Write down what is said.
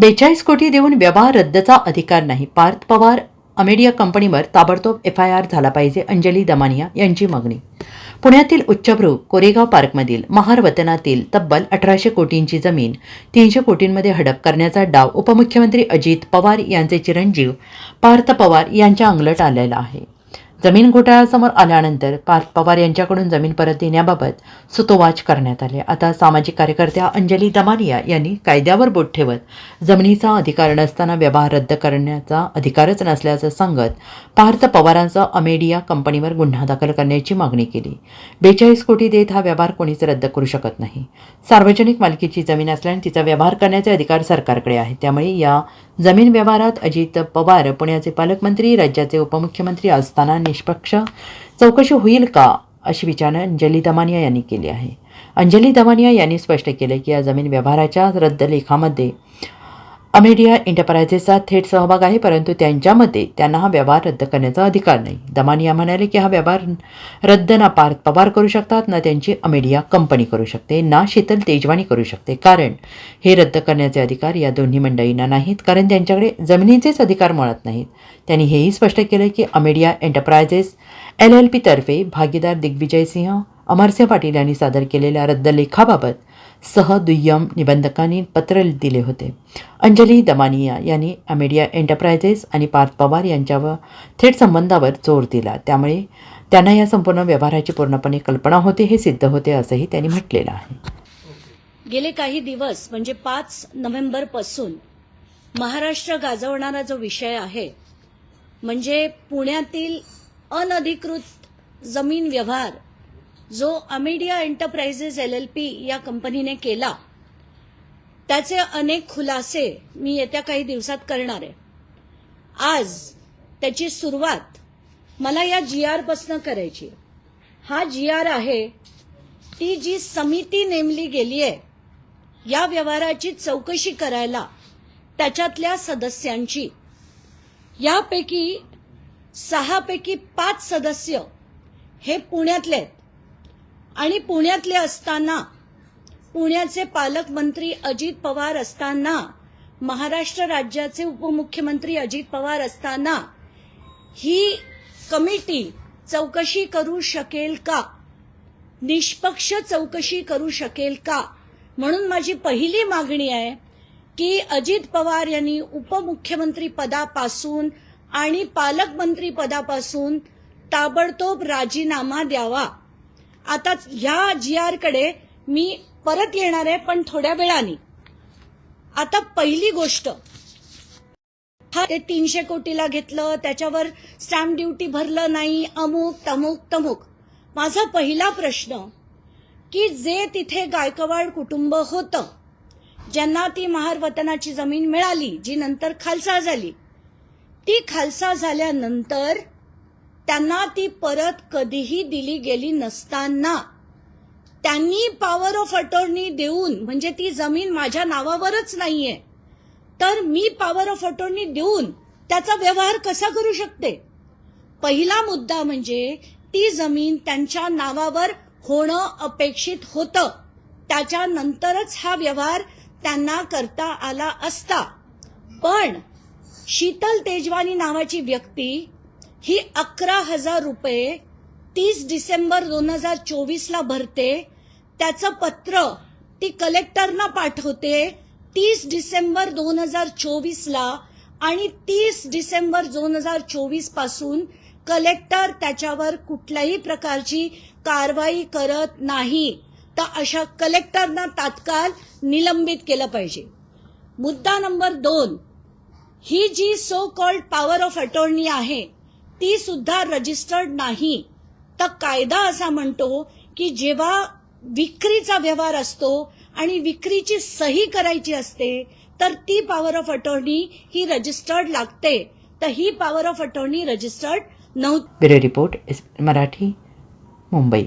बेचाळीस कोटी देऊन व्यवहार रद्दचा अधिकार नाही. पार्थ पवार अमेडिया कंपनीवर ताबडतोब एफ आय आर झाला पाहिजे अंजली दमानिया यांची मागणी. पुण्यातील उच्चभ्रू कोरेगाव पार्कमधील महार वतनातील तब्बल अठराशे कोटींची जमीन तीनशे कोटींमध्ये हडप करण्याचा डाव उपमुख्यमंत्री अजित पवार यांचे चिरंजीव पार्थ पवार यांच्या अंगलट आलेला आहे. जमीन घोटाळ्यासमोर आल्यानंतर पार्थ पवार यांच्याकडून जमीन परत देण्याबाबत सुतोवाच करण्यात आले. आता सामाजिक कार्यकर्त्या अंजली दमानिया यांनी कायद्यावर बोट ठेवत जमिनीचा अधिकार नसताना व्यवहार रद्द करण्याचा अधिकारच नसल्याचं सांगत पार्थ पवारांचा अमेडिया कंपनीवर गुन्हा दाखल करण्याची मागणी केली. बेचाळीस कोटी देत हा व्यवहार कोणीच रद्द करू शकत नाही. सार्वजनिक मालकीची जमीन असल्याने तिचा व्यवहार करण्याचे अधिकार सरकारकडे आहे त्यामुळे या जमीन व्यवहारात अजित पवार पुण्याचे पालकमंत्री राज्याचे उपमुख्यमंत्री असताना निष्पक्ष? चौकशी होईल का? अशी विचारणा अंजली दमानिया यांनी केली आहे. अंजली दमानिया यांनी स्पष्ट केले की या जमीन व्यवहाराच्या रद्द लेखामध्ये अमेडिया एंटरप्राइजेसचा थेट सहभाग आहे परंतु त्यांच्या मते त्यांना हा व्यवहार रद्द करण्याचा अधिकार नाही. दमानिया म्हणाले की हा व्यवहार रद्द ना पार पवार करू शकतात ना त्यांची अमेडिया कंपनी करू शकते ना शीतल तेजवानी करू शकते. कारण हे रद्द करण्याचे अधिकार या दोन्ही मंडळींना नाहीत कारण त्यांच्याकडे जमिनीचेच अधिकार मिळत नाहीत. त्यांनी हेही स्पष्ट केलं की अमेडिया एंटरप्राइजेस एल एल पीतर्फे भागीदार दिग्विजय सिंह अमरसिंह पाटील यांनी सादर केलेल्या रद्द लेखाबाबत सह दुय्यम निबंधकांनी पत्र दिले होते. अंजली दमानिया यांनी अमेडिया एंटरप्राइजेस आणि पार्थ पवार यांच्यावर थेट संबंधावर जोर दिला. त्यामुळे त्यांना या संपूर्ण व्यवहाराची पूर्णपणे कल्पना होते हे सिद्ध होते असंही त्यांनी म्हटलेलं आहे. गेले काही दिवस म्हणजे पाच नोव्हेंबरपासून महाराष्ट्र गाजवणारा जो विषय आहे म्हणजे पुण्यातील अनधिकृत जमीन व्यवहार जो Amadea enterprises L L P या कंपनीने केला त्याचे अनेक खुलासे मी येत्या काही दिवसात करणार आहे. आज त्याची सुरुवात मला या जी आरपासनं करायची हा जी आर आहे ती जी समिती नेमली गेली आहे या व्यवहाराची चौकशी करायला त्याच्यातल्या सदस्यांची. यापैकी सहापैकी पाच सदस्य हे पुण्यातले आहेत. आणि पुण्यातले असताना पुण्याचे पालकमंत्री अजित पवार असताना महाराष्ट्र राज्याचे उपमुख्यमंत्री अजित पवार असताना ही कमिटी चौकशी करू शकेल का? निष्पक्ष चौकशी करू शकेल का? म्हणून माझी पहिली मागणी आहे की अजित पवार यांनी उपमुख्यमंत्री पदापासून आणि पालकमंत्री पदापासून ताबडतोब राजीनामा द्यावा. आता ह्या जी आरकडे मी परत येणार आहे पण थोड्या वेळाने. आता पहिली गोष्ट. हा ते तीनशे कोटीला घेतलं त्याच्यावर स्टॅम्प ड्युटी भरलं नाही अमुक तमुक तमुक. माझा पहिला प्रश्न की जे तिथे गायकवाड कुटुंब होतं ज्यांना ती महारवतनाची जमीन मिळाली जी नंतर खालसा झाली ती खालसा झाल्यानंतर त्यांना ती परत कधीही दिली गेली नसताना. त्यांनी पॉवर ऑफ अटॉर्नी देऊन म्हणजे ती जमीन माझ्या नावावरच नाहीये तर मी पॉवर ऑफ अटॉर्नी देऊन त्याचा व्यवहार कसा करू शकते? पहिला मुद्दा म्हणजे ती जमीन त्यांच्या नावावर होणं अपेक्षित होतं. त्याच्यानंतरच हा व्यवहार त्यांना करता आला असता. पण शीतल तेजवानी नावाची व्यक्ती ही अकरा हजार रुपये तीस डिसेंबर दोन हजार चोवीसला भरते. त्याचं पत्र ती कलेक्टरना पाठवते. तीस डिसेंबर दोन हजार चोवीसला आणि तीस डिसेंबर दोन हजार चोवीसपासून कलेक्टर त्याच्यावर कुठल्याही प्रकारची कारवाई करत नाही. तर अशा कलेक्टरना तात्काळ निलंबित केलं पाहिजे. मुद्दा नंबर दोन. ही जी so called power of attorney आहे ती सुद्धा रजिस्टर्ड नाही. तर कायदा असा म्हणतो की जेव्हा विक्रीचा व्यवहार असतो आणि विक्रीची सही करायची असते तर ती पॉवर ऑफ अटॉर्नी ही रजिस्टर्ड लागते. तर ही पॉवर ऑफ अटॉर्नी रजिस्टर्ड नव्हती ब्युरो रिपोर्ट मराठी मुंबई.